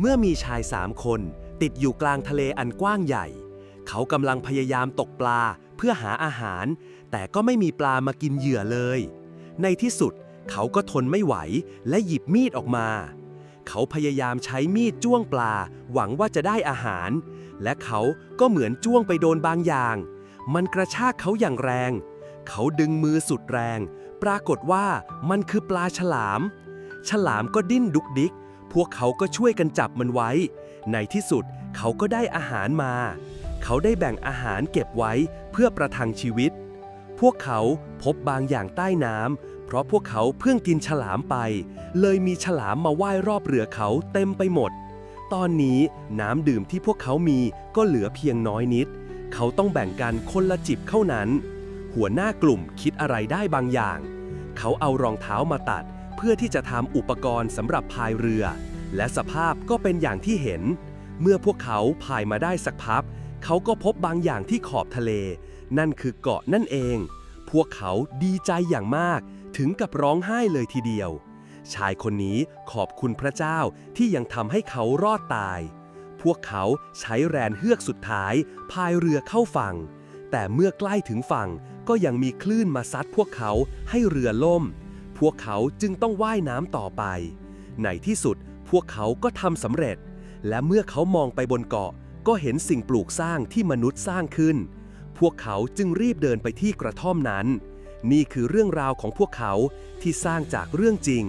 เมื่อมีชายสามคน ติดอยู่กลางทะเลอันกว้างใหญ่ เขากำลังพยายามตกปลาเพื่อหาอาหาร แต่ก็ไม่มีปลามากินเหยื่อเลย ในที่สุดเขาก็ทนไม่ไหวและหยิบมีดออกมา เขาพยายามใช้มีดจ้วงปลา หวังว่าจะได้อาหาร และเขาก็เหมือนจ้วงไปโดนบางอย่าง มันกระชากเขาอย่างแรง เขาดึงมือสุดแรง ปรากฏว่ามันคือปลาฉลาม ฉลามก็ดิ้นดุกดิก พวกเขาก็ช่วยกันจับมันไว้ ในที่สุดเขาก็ได้อาหารมา เขาได้แบ่งอาหารเก็บไว้เพื่อประทังชีวิต พวกเขาพบบางอย่างใต้น้ำเพราะพวกเขาเพิ่งกินฉลามไป เลยมีฉลามมาว่ายรอบเรือเขาเต็มไปหมด ตอนนี้น้ำดื่มที่พวกเขามีก็เหลือเพียงน้อยนิด เขาต้องแบ่งกันคนละจิบเท่านั้น หัวหน้ากลุ่มคิดอะไรได้บางอย่าง เขาเอารองเท้ามาตัด เพื่อที่จะทำอุปกรณ์สำหรับพายเรือ และสภาพก็เป็นอย่างที่เห็น เมื่อพวกเขาพายมาได้สักพัก เขาก็พบบางอย่างที่ขอบทะเล นั่นคือเกาะนั่นเอง พวกเขาดีใจอย่างมาก ถึงกับร้องไห้เลยทีเดียว ชายคนนี้ขอบคุณพระเจ้าที่ยังทำให้เขารอดตาย พวกเขาใช้แรงเฮือกสุดท้ายพายเรือเข้าฝั่ง แต่เมื่อใกล้ถึงฝั่งก็ยังมีคลื่นมาซัดพวกเขาให้เรือล่ม พวกเขาจึงต้องว่ายน้ำต่อไป ในที่สุดพวกเขาก็ทำสำเร็จ และเมื่อเขามองไปบนเกาะ ก็เห็นสิ่งปลูกสร้างที่มนุษย์สร้างขึ้น พวกเขาจึงรีบเดินไปที่กระท่อมนั้น นี่คือเรื่องราวของพวกเขาที่สร้างจากเรื่องจริง